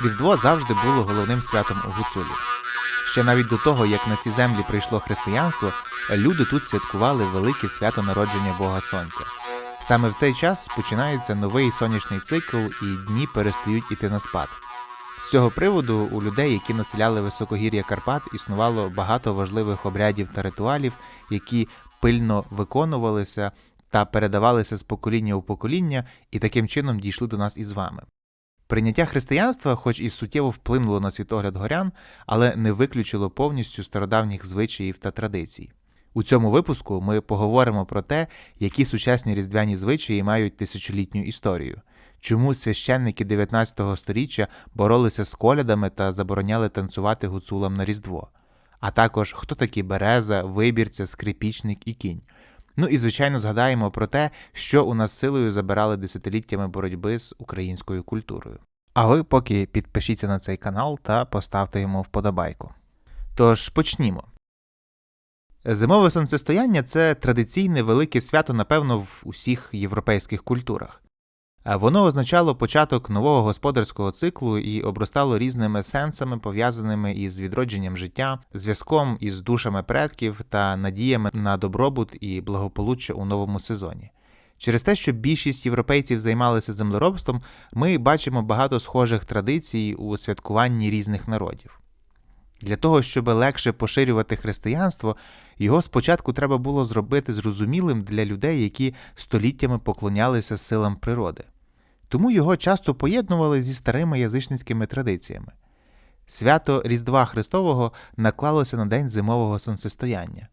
Різдво завжди було головним святом у Гуцулі. Ще навіть до того, як на ці землі прийшло християнство, люди тут святкували велике свято народження Бога Сонця. Саме в цей час починається новий сонячний цикл, і дні перестають іти на спад. З цього приводу у людей, які населяли високогір'я Карпат, існувало багато важливих обрядів та ритуалів, які пильно виконувалися та передавалися з покоління у покоління, і таким чином дійшли до нас із вами. Прийняття християнства, хоч і суттєво вплинуло на світогляд горян, але не виключило повністю стародавніх звичаїв та традицій. У цьому випуску ми поговоримо про те, які сучасні різдвяні звичаї мають тисячолітню історію, чому священники 19 століття боролися з колядами та забороняли танцювати гуцулам на Різдво, а також хто такі береза, вибірця, скрипічник і кінь. Ну і звичайно згадаємо про те, що у нас силою забирали десятиліттями боротьби з українською культурою. А ви поки підпишіться на цей канал та поставте йому вподобайку. Тож почнімо. Зимове сонцестояння це традиційне велике свято, напевно, в усіх європейських культурах. А Воно означало початок нового господарського циклу і обростало різними сенсами, пов'язаними із відродженням життя, зв'язком із душами предків та надіями на добробут і благополуччя у новому сезоні. Через те, що більшість європейців займалися землеробством, ми бачимо багато схожих традицій у святкуванні різних народів. Для того, щоб легше поширювати християнство, його спочатку треба було зробити зрозумілим для людей, які століттями поклонялися силам природи. Тому його часто поєднували зі старими язичницькими традиціями. Свято Різдва Христового наклалося на день зимового сонцестояння.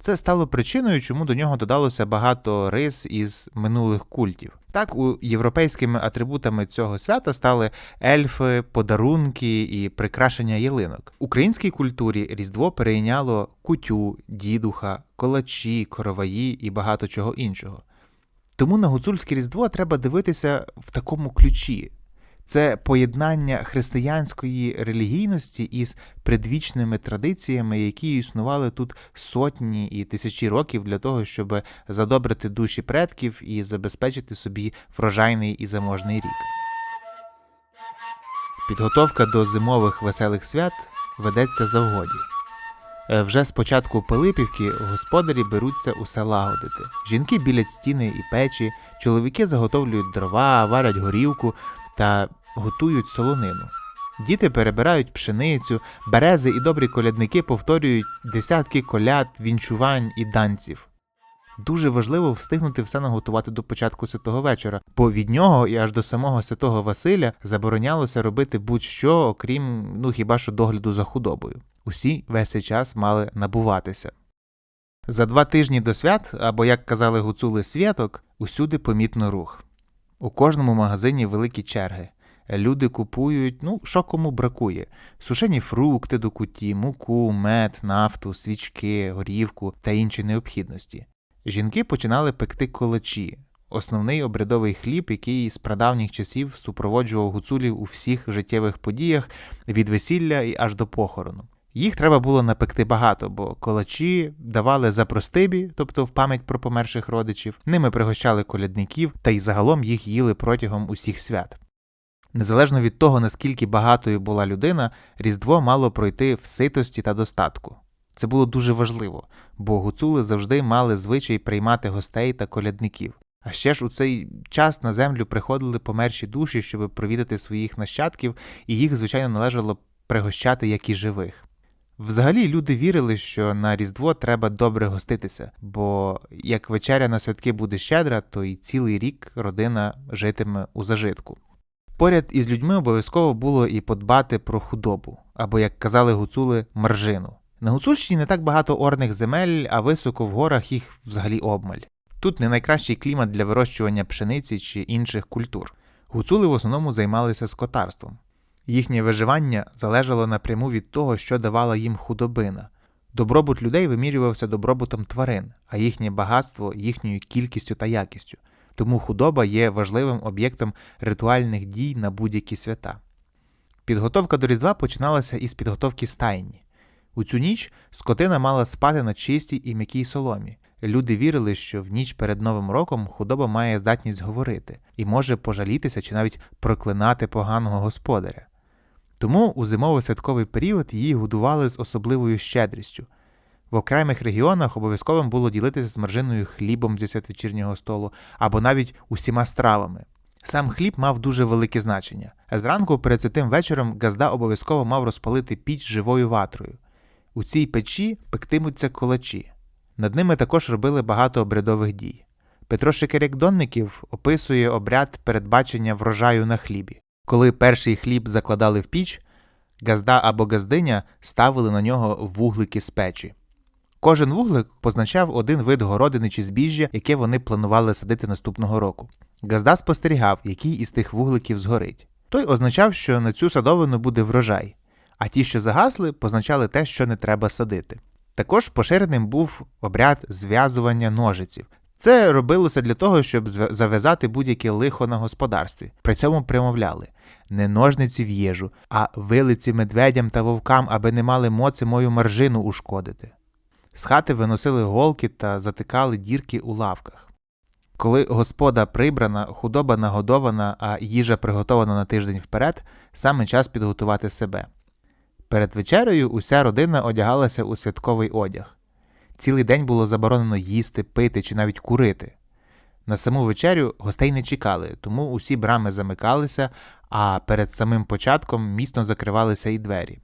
Це стало причиною, чому до нього додалося багато рис із минулих культів. Так, у європейськими атрибутами цього свята стали ельфи, подарунки і прикрашення ялинок. В українській культурі Різдво перейняло кутю, дідуха, колачі, короваї і багато чого іншого. Тому на гуцульське Різдво треба дивитися в такому ключі. Це поєднання християнської релігійності із предвічними традиціями, які існували тут сотні і тисячі років для того, щоб задобрити душі предків і забезпечити собі врожайний і заможний рік. Підготовка до зимових веселих свят ведеться завгоді. Е, Вже з початку Пилипівки господарі беруться усе лагодити. Жінки білять стіни і печі, чоловіки заготовлюють дрова, варять горівку та готують солонину. Діти перебирають пшеницю, берези і добрі колядники повторюють десятки коляд, вінчувань і данців. Дуже важливо встигнути все наготувати до початку святого вечора, бо від нього і аж до самого святого Василя заборонялося робити будь-що, окрім ну хіба що догляду за худобою. Усі весь цей час мали набуватися. За два тижні до свят, або як казали гуцули святок, усюди помітно рух. У кожному магазині великі черги. Люди купують, ну, що кому бракує: сушені фрукти до куті, муку, мед, нафту, свічки, горівку та інші необхідності. Жінки починали пекти колочі, основний обрядовий хліб, який з прадавніх часів супроводжував гуцулів у всіх життєвих подіях від весілля і аж до похорону. Їх треба було напекти багато, бо колачі давали за простибі, тобто в пам'ять про померших родичів, ними пригощали колядників та й загалом їх їли протягом усіх свят. Незалежно від того, наскільки багатою була людина, Різдво мало пройти в ситості та достатку. Це було дуже важливо, бо гуцули завжди мали звичай приймати гостей та колядників. А ще ж у цей час на землю приходили померші душі, щоб провідати своїх нащадків, і їх, звичайно, належало пригощати як і живих. Взагалі люди вірили, що на Різдво треба добре гоститися, бо як вечеря на святки буде щедра, то й цілий рік родина житиме у зажитку. Поряд із людьми обов'язково було і подбати про худобу, або, як казали гуцули, маржину. На Гуцульщині не так багато орних земель, а високо в горах їх взагалі обмаль. Тут не найкращий клімат для вирощування пшениці чи інших культур. Гуцули в основному займалися скотарством. Їхнє виживання залежало напряму від того, що давала їм худобина. Добробут людей вимірювався добробутом тварин, а їхнє багатство їхньою кількістю та якістю. Тому худоба є важливим об'єктом ритуальних дій на будь-які свята. Підготовка до Різдва починалася із підготовки стайні. У цю ніч скотина мала спати на чистій і м'якій соломі. Люди вірили, що в ніч перед Новим роком худоба має здатність говорити і може пожалітися чи навіть проклинати поганого господаря. Тому у зимовий святковий період її годували з особливою щедрістю. В окремих регіонах обов'язковим було ділитися з маржиною хлібом зі святвечірнього столу або навіть усіма стравами. Сам хліб мав дуже велике значення. Зранку перед святим вечором газда обов'язково мав розпалити піч живою ватрою. У цій печі пектимуться колачі. Над ними також робили багато обрядових дій. Петро Шикеряк Донників описує обряд передбачення врожаю на хлібі. Коли перший хліб закладали в піч, газда або газдиня ставили на нього вуглики з печі. Кожен вуглик позначав один вид городини чи збіжжя, яке вони планували садити наступного року. Газда спостерігав, який із тих вугликів згорить. Той означав, що на цю садовину буде врожай, а ті, що загасли, позначали те, що не треба садити. Також поширеним був обряд зв'язування ножиців. Це робилося для того, щоб зав'язати будь-яке лихо на господарстві. При цьому примовляли не ножниці в їжу, а вилиці медведям та вовкам, аби не мали моці мою маржину ушкодити. З хати виносили голки та затикали дірки у лавках. Коли господа прибрана, худоба нагодована, а їжа приготована на тиждень вперед, саме час підготувати себе. Перед вечерею уся родина одягалася у святковий одяг. Цілий день було заборонено їсти, пити чи навіть курити. На саму вечерю гостей не чекали, тому усі брами замикалися, а перед самим початком міцно закривалися і двері.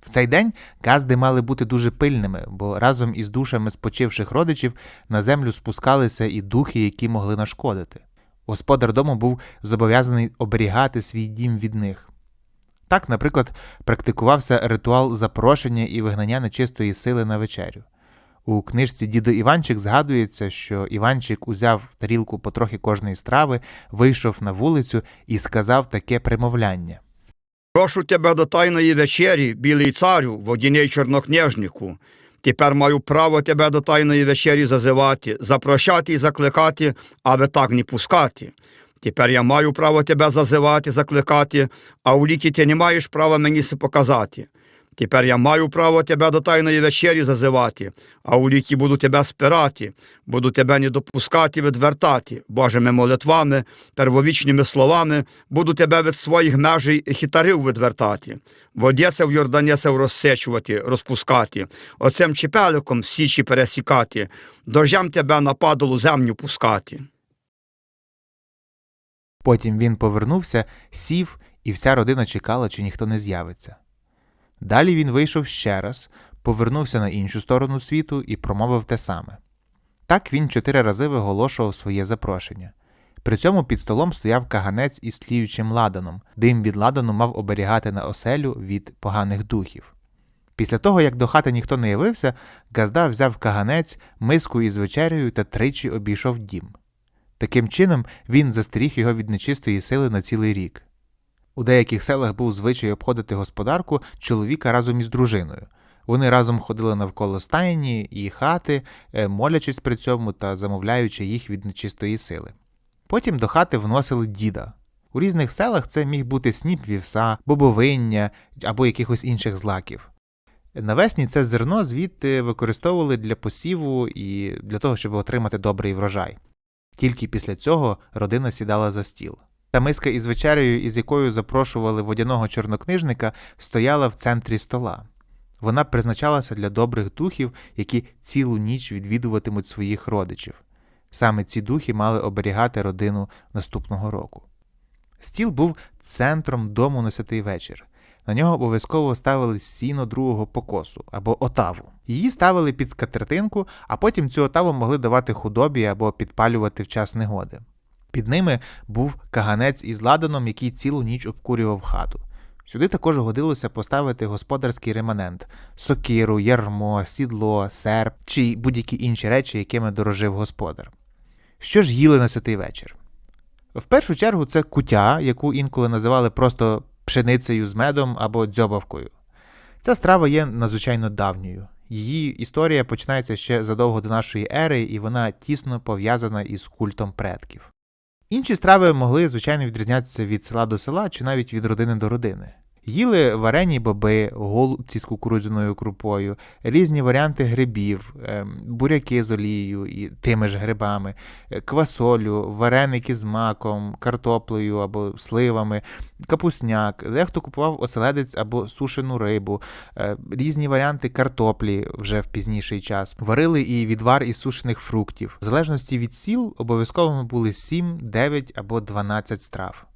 В цей день газди мали бути дуже пильними, бо разом із душами спочивших родичів на землю спускалися і духи, які могли нашкодити. Господар дому був зобов'язаний оберігати свій дім від них. Так, наприклад, практикувався ритуал запрошення і вигнання нечистої сили на вечерю. У книжці Дідо Іванчик згадується, що Іванчик узяв тарілку потрохи кожної страви, вийшов на вулицю і сказав таке примовляння. Прошу тебе до тайної вечері, білий царю, водіней чорнокнижнику. Тепер маю право тебе до тайної вечері зазивати, запрощати і закликати, аби так не пускати. Тепер я маю право тебе зазивати, закликати, а у ліки ти не маєш права мені се показати. Тепер я маю право тебе до тайної вечері зазивати, а у ліки буду тебе спирати, буду тебе не допускати, відвертати, Божими молитвами, первовічними словами, буду тебе від своїх межей і хитарів відвертати. Водєся в Йорданєся розсечувати, розпускати, оцем чепеликом січі пересікати, дождям тебе на падалу землю пускати. Потім він повернувся, сів, і вся родина чекала, чи ніхто не з'явиться. Далі він вийшов ще раз, повернувся на іншу сторону світу і промовив те саме. Так він чотири рази виголошував своє запрошення. При цьому під столом стояв каганець із тліючим ладаном, дим від ладану мав оберігати на оселю від поганих духів. Після того, як до хати ніхто не явився, Газда взяв каганець, миску із вечерею та тричі обійшов дім. Таким чином він застеріг його від нечистої сили на цілий рік. У деяких селах був звичай обходити господарку чоловіка разом із дружиною. Вони разом ходили навколо стайні і хати, е, молячись при цьому та замовляючи їх від нечистої сили. Потім до хати вносили діда. У різних селах це міг бути сніп вівса, бобовиння або якихось інших злаків. Навесні це зерно звідти використовували для посіву і для того, щоб отримати добрий врожай. Тільки після цього родина сідала за стіл. Та миска із вечерею, із якою запрошували водяного чорнокнижника, стояла в центрі стола. Вона призначалася для добрих духів, які цілу ніч відвідуватимуть своїх родичів. Саме ці духи мали оберігати родину наступного року. Стіл був центром дому на святий вечір. На нього обов'язково ставили сіно другого покосу або отаву. Її ставили під скатертинку, а потім цю отаву могли давати худобі або підпалювати в час негоди. Під ними був каганець із ладаном, який цілу ніч обкурював хату. Сюди також годилося поставити господарський реманент сокиру, ярмо, сідло, серп чи будь-які інші речі, якими дорожив господар. Що ж їли на святий вечір? В першу чергу це кутя, яку інколи називали просто пшеницею з медом або дзьобавкою. Ця страва є надзвичайно давньою. Її історія починається ще задовго до нашої ери, і вона тісно пов'язана із культом предків. Інші страви могли, звичайно, відрізнятися від села до села чи навіть від родини до родини. Їли варені боби, голубці з кукурудзяною крупою, різні варіанти грибів, ем, буряки з олією і тими ж грибами, е, квасолю, вареники з маком, картоплею або сливами, капусняк. Дехто купував оселедець або сушену рибу, е, різні варіанти картоплі вже в пізніший час. Варили і відвар із сушених фруктів. В залежності від сіл обов'язковими були 7, 9 або 12 страв.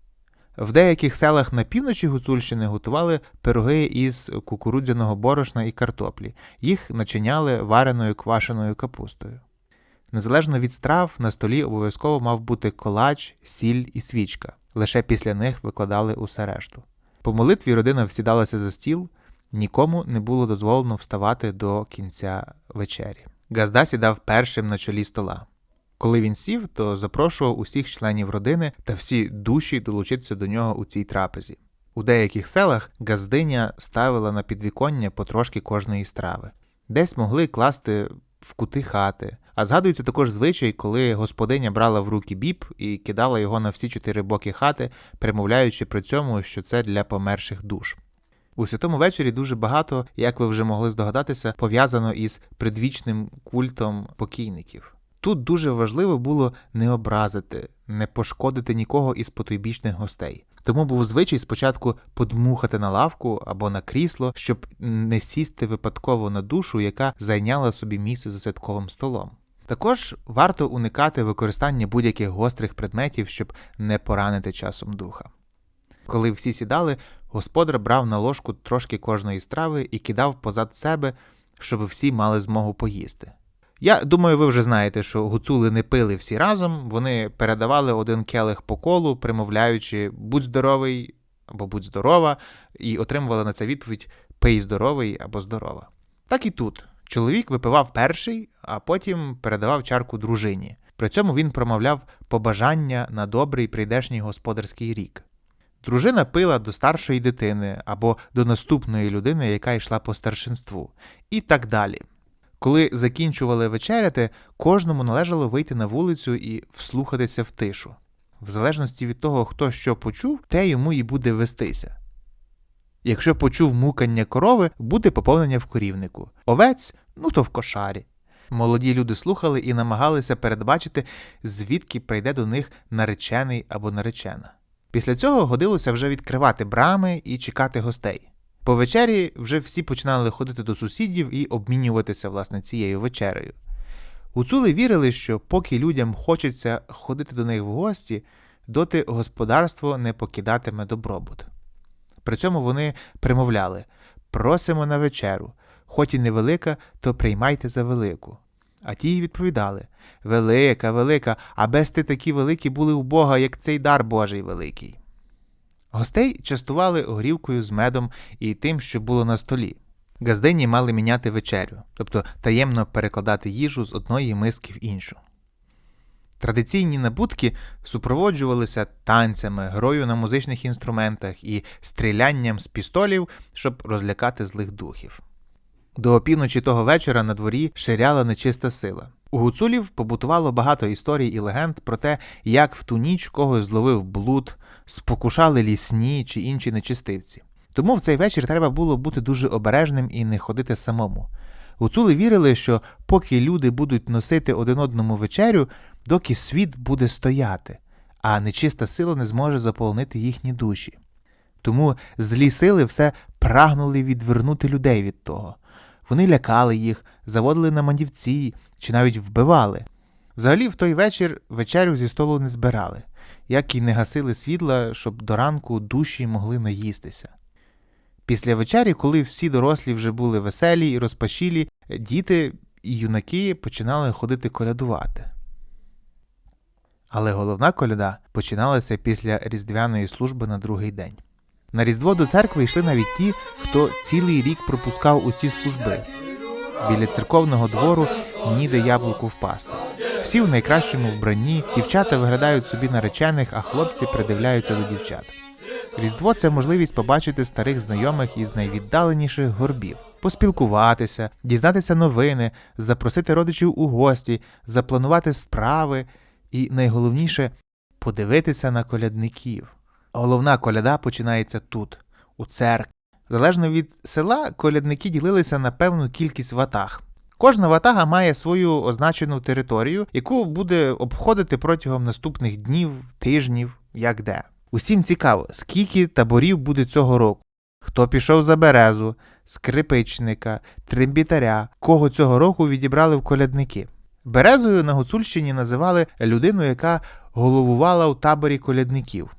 В деяких селах на півночі Гуцульщини готували пироги із кукурудзяного борошна і картоплі. Їх начиняли вареною квашеною капустою. Незалежно від страв, на столі обов'язково мав бути колач, сіль і свічка. Лише після них викладали усе решту. По молитві родина всідалася за стіл, нікому не було дозволено вставати до кінця вечері. Газда сідав першим на чолі стола. Коли він сів, то запрошував усіх членів родини та всі душі долучитися до нього у цій трапезі. У деяких селах газдиня ставила на підвіконня потрошки кожної страви. Десь могли класти в кути хати. А згадується також звичай, коли господиня брала в руки біб і кидала його на всі чотири боки хати, примовляючи при цьому, що це для померших душ. У святому вечорі дуже багато, як ви вже могли здогадатися, пов'язано із предвічним культом покійників. Тут дуже важливо було не образити, не пошкодити нікого із потойбічних гостей. Тому був звичай спочатку подмухати на лавку або на крісло, щоб не сісти випадково на душу, яка зайняла собі місце за святковим столом. Також варто уникати використання будь-яких гострих предметів, щоб не поранити часом духа. Коли всі сідали, господар брав на ложку трошки кожної страви і кидав позад себе, щоб всі мали змогу поїсти. Я думаю, ви вже знаєте, що гуцули не пили всі разом, вони передавали один келих по колу, примовляючи будь здоровий або будь здорова, і отримували на це відповідь пий здоровий або здорова. Так і тут. Чоловік випивав перший, а потім передавав чарку дружині. При цьому він промовляв побажання на добрий прийдешній господарський рік. Дружина пила до старшої дитини або до наступної людини, яка йшла по старшинству, і так далі. Коли закінчували вечеряти, кожному належало вийти на вулицю і вслухатися в тишу. В залежності від того, хто що почув, те йому і буде вестися. Якщо почув мукання корови, буде поповнення в корівнику. Овець ну то в кошарі. Молоді люди слухали і намагалися передбачити, звідки прийде до них наречений або наречена. Після цього годилося вже відкривати брами і чекати гостей. По вечері вже всі починали ходити до сусідів і обмінюватися власне цією вечерею. Гуцули вірили, що поки людям хочеться ходити до них в гості, доти господарство не покидатиме добробут. При цьому вони примовляли просимо на вечеру, хоч і невелика, то приймайте за велику. А ті й відповідали Велика, велика, а без ти такі великі були у Бога, як цей дар Божий великий. Гостей частували горівкою з медом і тим, що було на столі. Газдині мали міняти вечерю, тобто таємно перекладати їжу з одної миски в іншу. Традиційні набутки супроводжувалися танцями, грою на музичних інструментах і стрілянням з пістолів, щоб розлякати злих духів. До опівночі того вечора на дворі ширяла нечиста сила. У гуцулів побутувало багато історій і легенд про те, як в ту ніч когось зловив блуд, спокушали лісні чи інші нечистивці. Тому в цей вечір треба було бути дуже обережним і не ходити самому. Гуцули вірили, що поки люди будуть носити один одному вечерю, доки світ буде стояти, а нечиста сила не зможе заполонити їхні душі. Тому злі сили все прагнули відвернути людей від того. Вони лякали їх, заводили на манівці чи навіть вбивали. Взагалі, в той вечір вечерю зі столу не збирали, як і не гасили світла, щоб до ранку душі могли наїстися. Після вечері, коли всі дорослі вже були веселі і розпашілі, діти і юнаки починали ходити колядувати. Але головна коляда починалася після різдвяної служби на другий день. На Різдво до церкви йшли навіть ті, хто цілий рік пропускав усі служби. Біля церковного двору ніде яблуку впасти. Всі в найкращому вбранні, дівчата виглядають собі наречених, а хлопці придивляються до дівчат. Різдво це можливість побачити старих знайомих із найвіддаленіших горбів, поспілкуватися, дізнатися новини, запросити родичів у гості, запланувати справи і найголовніше подивитися на колядників. Головна коляда починається тут, у церкві. Залежно від села, колядники ділилися на певну кількість ватаг. Кожна ватага має свою означену територію, яку буде обходити протягом наступних днів, тижнів, як де. Усім цікаво, скільки таборів буде цього року. Хто пішов за березу, скрипичника, трембітаря, кого цього року відібрали в колядники. Березою на Гуцульщині називали людину, яка головувала у таборі колядників.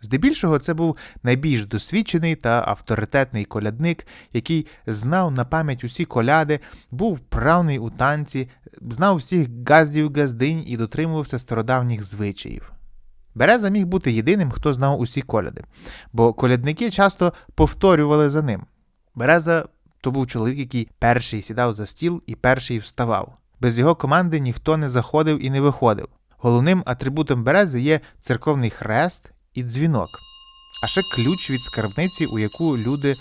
Здебільшого це був найбільш досвідчений та авторитетний колядник, який знав на пам'ять усі коляди, був вправний у танці, знав всіх газдів газдинь і дотримувався стародавніх звичаїв. Береза міг бути єдиним, хто знав усі коляди, бо колядники часто повторювали за ним. Береза то був чоловік, який перший сідав за стіл і перший вставав. Без його команди ніхто не заходив і не виходив. Головним атрибутом берези є церковний хрест і дзвінок, а ще ключ від скарбниці, у яку люди е,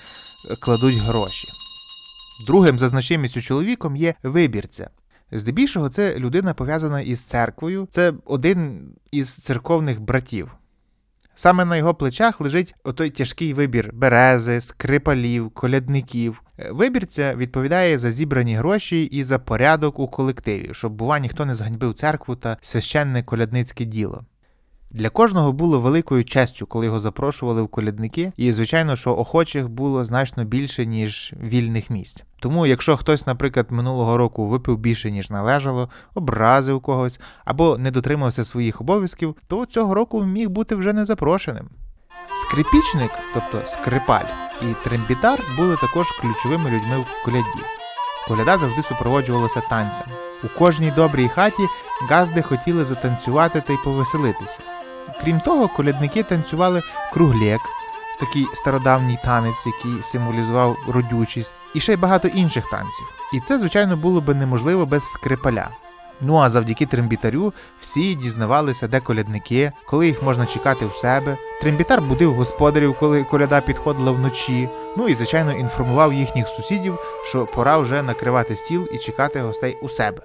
кладуть гроші. Другим за значимістю чоловіком є вибірця. Здебільшого це людина пов'язана із церквою, це один із церковних братів. Саме на його плечах лежить отой тяжкий вибір берези, скрипалів, колядників. Е, Вибірця відповідає за зібрані гроші і за порядок у колективі, щоб, бува, ніхто не зганьбив церкву та священне колядницьке діло. Для кожного було великою честю, коли його запрошували в колядники, і звичайно, що охочих було значно більше, ніж вільних місць. Тому, якщо хтось, наприклад, минулого року випив більше, ніж належало, образив когось або не дотримався своїх обов'язків, то цього року міг бути вже не запрошеним. Скрипічник, тобто скрипаль, і трембітар були також ключовими людьми в коляді. Коляда завжди супроводжувалася танцем. У кожній добрій хаті газди хотіли затанцювати та й повеселитися. Крім того, колядники танцювали кругляк, такий стародавній танець, який символізував родючість, і ще й багато інших танців. І це, звичайно, було би неможливо без скрипаля. Ну а завдяки трембітарю всі дізнавалися, де колядники, коли їх можна чекати у себе. Трембітар будив господарів, коли коляда підходила вночі. Ну і, звичайно, інформував їхніх сусідів, що пора вже накривати стіл і чекати гостей у себе.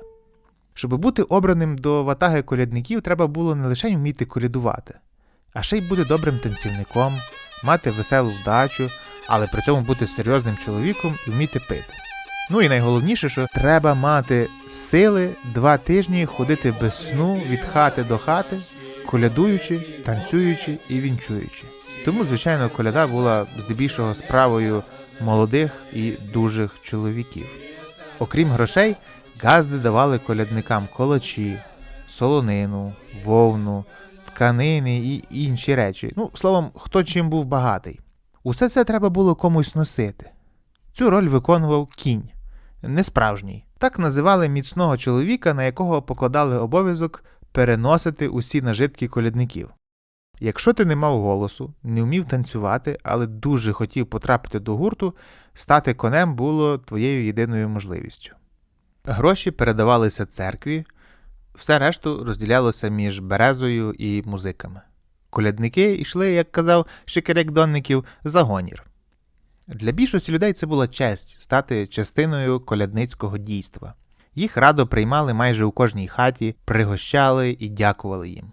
Щоб бути обраним до ватаги колядників, треба було не лише вміти колядувати, а ще й бути добрим танцівником, мати веселу вдачу, але при цьому бути серйозним чоловіком і вміти пити. Ну і найголовніше, що треба мати сили два тижні ходити без сну від хати до хати, колядуючи, танцюючи і вінчуючи. Тому, звичайно, коляда була здебільшого справою молодих і дужих чоловіків. Окрім грошей, газди давали колядникам колочі, солонину, вовну, тканини і інші речі. Ну, словом, хто чим був багатий. Усе це треба було комусь носити. Цю роль виконував кінь, несправжній. Так називали міцного чоловіка, на якого покладали обов'язок переносити усі нажитки колядників. Якщо ти не мав голосу, не вмів танцювати, але дуже хотів потрапити до гурту, стати конем було твоєю єдиною можливістю. Гроші передавалися церкві, все решту розділялося між березою і музиками. Колядники йшли, як казав Шикерек Донників, за гонір. Для більшості людей це була честь стати частиною колядницького дійства. Їх радо приймали майже у кожній хаті, пригощали і дякували їм.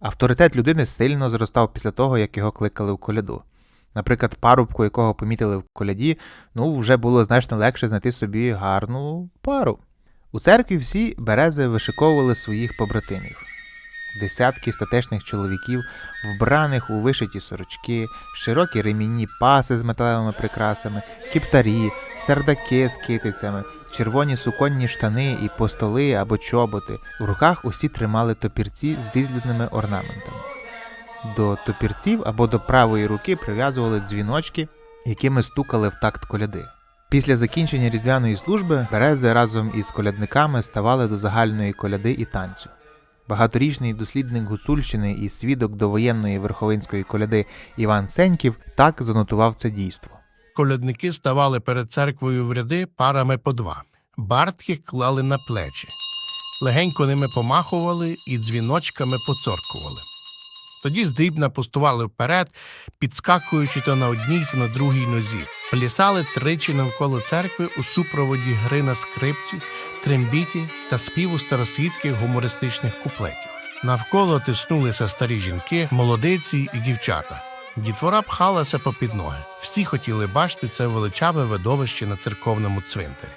Авторитет людини сильно зростав після того, як його кликали в коляду. Наприклад, парубку, якого помітили в коляді, ну вже було значно легше знайти собі гарну пару. У церкві всі берези вишиковували своїх побратимів. Десятки статечних чоловіків, вбраних у вишиті сорочки, широкі ремінні паси з металевими прикрасами, кіптарі, сердаки з китицями, червоні суконні штани і постоли або чоботи. В руках усі тримали топірці з різьбляними орнаментами. До топірців або до правої руки прив'язували дзвіночки, якими стукали в такт коляди. Після закінчення різдвяної служби берези разом із колядниками ставали до загальної коляди і танцю. Багаторічний дослідник Гуцульщини і свідок довоєнної верховинської коляди Іван Сеньків так занотував це дійство. Колядники ставали перед церквою в ряди парами по два. Бартки клали на плечі. Легенько ними помахували і дзвіночками поцоркували. Тоді здибна пустували вперед, підскакуючи то на одній, то на другій нозі. Плясали тричі навколо церкви у супроводі гри на скрипці, трембіті та співу старосвітських гумористичних куплетів. Навколо тиснулися старі жінки, молодиці і дівчата. Дітвора пхалася попід ноги. Всі хотіли бачити це величаве видовище на церковному цвинтарі.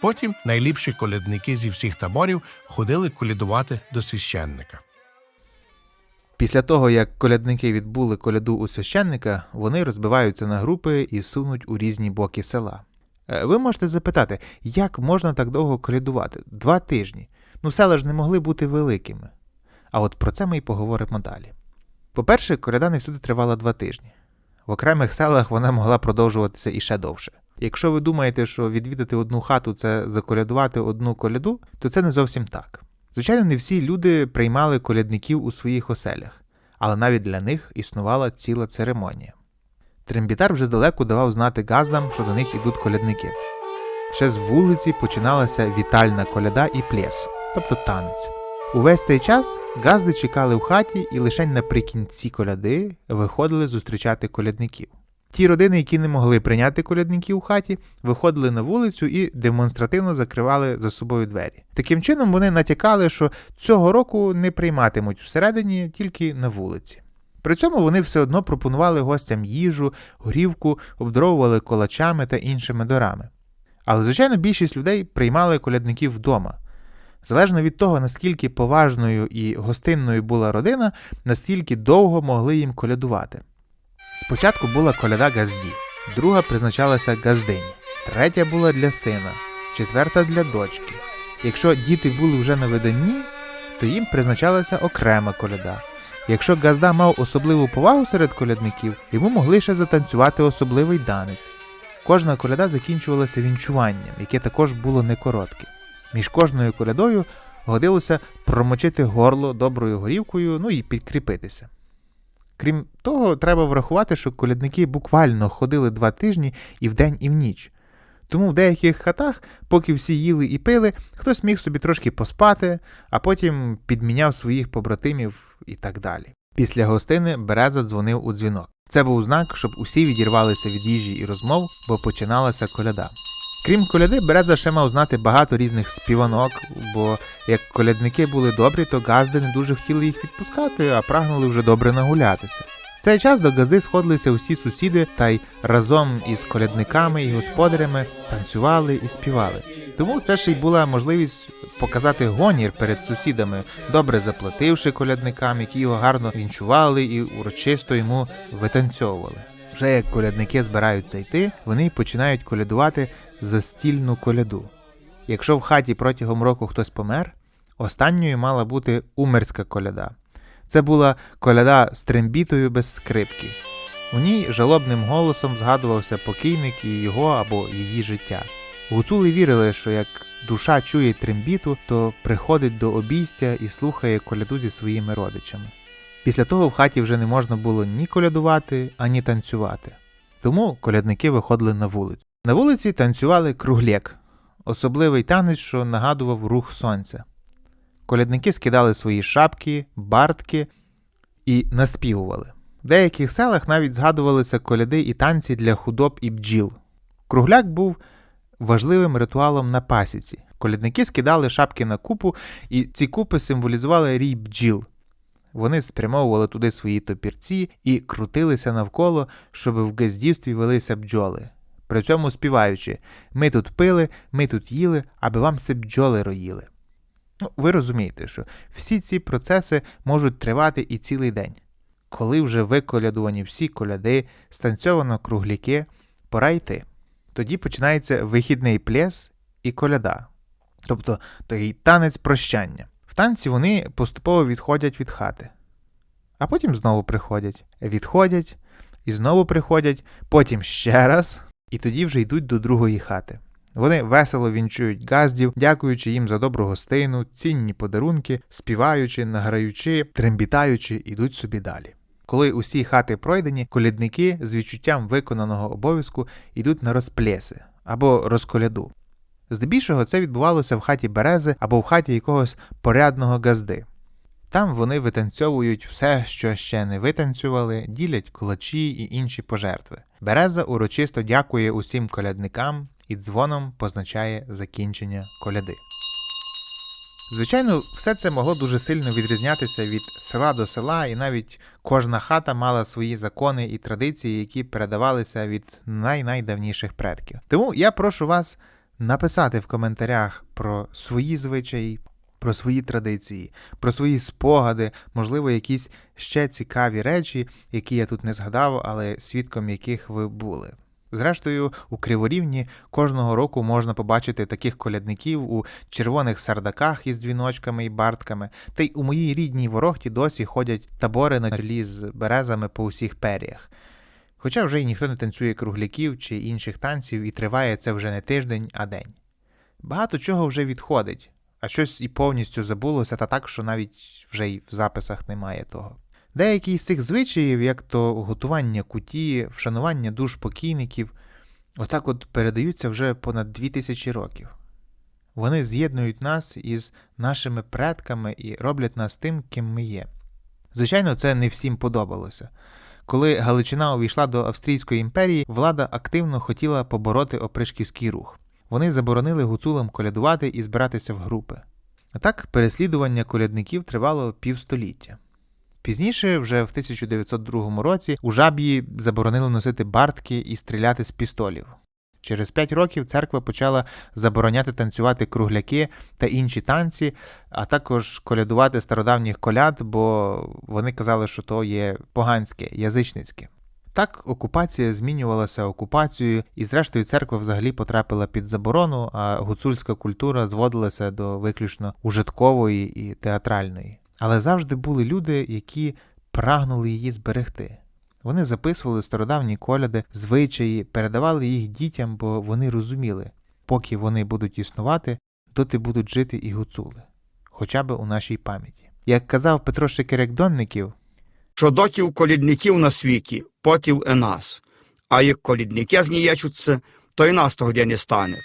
Потім найліпші колядники зі всіх таборів ходили колядувати до священника. Після того, як колядники відбули коляду у священника, вони розбиваються на групи і сунуть у різні боки села. Е, Ви можете запитати, як можна так довго колядувати? Два тижні. Ну, села ж не могли бути великими. А от про це ми й поговоримо далі. По-перше, коляда не всюди тривала два тижні. В окремих селах вона могла продовжуватися і ще довше. Якщо ви думаєте, що відвідати одну хату це заколядувати одну коляду, то це не зовсім так. Звичайно, не всі люди приймали колядників у своїх оселях, але навіть для них існувала ціла церемонія. Трембітар вже здалеку давав знати газдам, що до них ідуть колядники. Ще з вулиці починалася вітальна коляда і плес, тобто танець. Увесь цей час газди чекали в хаті і лише наприкінці коляди виходили зустрічати колядників. Ті родини, які не могли прийняти колядників у хаті, виходили на вулицю і демонстративно закривали за собою двері. Таким чином вони натякали, що цього року не прийматимуть всередині, тільки на вулиці. При цьому вони все одно пропонували гостям їжу, горівку, обдаровували колачами та іншими дарами. Але, звичайно, більшість людей приймали колядників вдома. Залежно від того, наскільки поважною і гостинною була родина, настільки довго могли їм колядувати. Спочатку була коляда газді, друга призначалася газдині, третя була для сина, четверта для дочки. Якщо діти були вже на виданні, то їм призначалася окрема коляда. Якщо газда мав особливу повагу серед колядників, йому могли ще затанцювати особливий данець. Кожна коляда закінчувалася вінчуванням, яке також було не коротке. Між кожною колядою годилося промочити горло доброю горівкою, ну і підкріпитися. Крім того, треба врахувати, що колядники буквально ходили два тижні і вдень, і в ніч. Тому в деяких хатах, поки всі їли і пили, хтось міг собі трошки поспати, а потім підміняв своїх побратимів і так далі. Після гостини Береза дзвонив у дзвінок. Це був знак, щоб усі відірвалися від їжі і розмов, бо починалася коляда. Крім коляди, Береза ще мав знати багато різних співанок, бо як колядники були добрі, то газди не дуже хотіли їх відпускати, а прагнули вже добре нагулятися. В цей час до газди сходилися усі сусіди та й разом із колядниками і господарями танцювали і співали. Тому це ще й була можливість показати гонір перед сусідами, добре заплативши колядникам, які його гарно вінчували і урочисто йому витанцьовували. Вже як колядники збираються йти, вони починають колядувати застільну коляду. Якщо в хаті протягом року хтось помер, останньою мала бути умерська коляда. Це була коляда з трембітою без скрипки. У ній жалобним голосом згадувався покійник і його або її життя. Гуцули вірили, що як душа чує трембіту, то приходить до обійстя і слухає коляду зі своїми родичами. Після того в хаті вже не можна було ні колядувати, ані танцювати. Тому колядники виходили на вулицю. На вулиці танцювали кругляк, особливий танець, що нагадував рух сонця. Колядники скидали свої шапки, бартки і наспівували. В деяких селах навіть згадувалися коляди і танці для худоб і бджіл. Кругляк був важливим ритуалом на пасіці. Колядники скидали шапки на купу, і ці купи символізували рій бджіл. Вони спрямовували туди свої топірці і крутилися навколо, щоб в газдівстві велися бджоли. При цьому співаючи Ми тут пили, ми тут їли, аби вам се бджоли роїли. Ну, ви розумієте, що всі ці процеси можуть тривати і цілий день. Коли вже виколядувані всі коляди, станцьовано кругляки, пора йти. Тоді починається вихідний плес і коляда, тобто такий танець прощання. В танці вони поступово відходять від хати, а потім знову приходять, відходять і знову приходять, потім ще раз, і тоді вже йдуть до другої хати. Вони весело вінчують газдів, дякуючи їм за добру гостину, цінні подарунки, співаючи, награючи, трембітаючи, ідуть собі далі. Коли усі хати пройдені, колядники з відчуттям виконаного обов'язку йдуть на розплеси або розколяду. Здебільшого це відбувалося в хаті берези або в хаті якогось порядного газди. Там вони витанцьовують все, що ще не витанцювали, ділять кулачі і інші пожертви. Береза урочисто дякує усім колядникам і дзвоном позначає закінчення коляди. Звичайно, все це могло дуже сильно відрізнятися від села до села, і навіть кожна хата мала свої закони і традиції, які передавалися від най-найдавніших предків. Тому я прошу вас написати в коментарях про свої звичаї, про свої традиції, про свої спогади, можливо, якісь ще цікаві речі, які я тут не згадав, але свідком яких ви були. Зрештою, у Криворівні кожного року можна побачити таких колядників у червоних сардаках із дзвіночками і бартками, та й у моїй рідній ворогті досі ходять табори на чолі з березами по усіх періях. Хоча вже й ніхто не танцює кругляків чи інших танців, і триває це вже не тиждень, а день. Багато чого вже відходить, а щось і повністю забулося, та так, що навіть вже й в записах немає того. Деякі з цих звичаїв, як то готування куті, вшанування душ покійників, отак от передаються вже понад дві тисячі років. Вони з'єднують нас із нашими предками і роблять нас тим, ким ми є. Звичайно, це не всім подобалося. Коли Галичина увійшла до Австрійської імперії, влада активно хотіла побороти опришківський рух. Вони заборонили гуцулам колядувати і збиратися в групи. А так переслідування колядників тривало півстоліття. Пізніше, вже в 1902 році, у жаб'ї заборонили носити бартки і стріляти з пістолів. Через п'ять років церква почала забороняти танцювати кругляки та інші танці, а також колядувати стародавніх коляд, бо вони казали, що то є поганське, язичницьке. Так окупація змінювалася окупацією, і зрештою церква взагалі потрапила під заборону, а гуцульська культура зводилася до виключно ужиткової і театральної. Але завжди були люди, які прагнули її зберегти. Вони записували стародавні коляди, звичаї, передавали їх дітям, бо вони розуміли, поки вони будуть існувати, доти будуть жити і гуцули, хоча б у нашій пам'яті. Як казав Петро Шикерек Донників, Що дотів колідників на світі, потів і нас. А як колідники зніячуться, то й нас тогді не стане.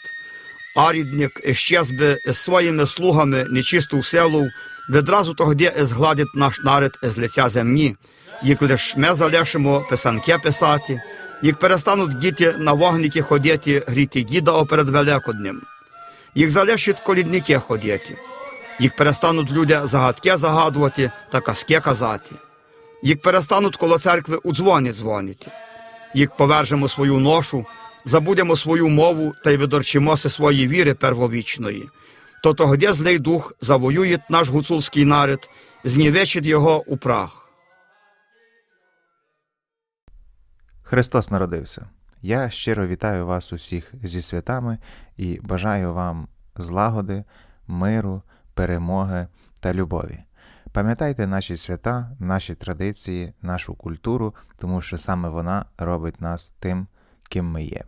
Арідник іщез би з своїми слугами нечисту селу, відразу тогді згладить наш народ з лиця земні, як лиш ми залишимо писанки писати, як перестануть діти на вогники ходити, гріти діда оперед Великоднем, їх залишать колідники ходити, їх перестануть люди загадки загадувати та казки казати, їх перестануть коло церкви у дзвоні дзвонити, їх повержимо свою ношу, забудемо свою мову та й видорчимося свої віри первовічної, то тогді злий дух завоює наш гуцульський народ, знівечить його у прах. Христос народився. Я щиро вітаю вас усіх зі святами і бажаю вам злагоди, миру, перемоги та любові. Пам'ятайте наші свята, наші традиції, нашу культуру, тому що саме вона робить нас тим, ким ми є.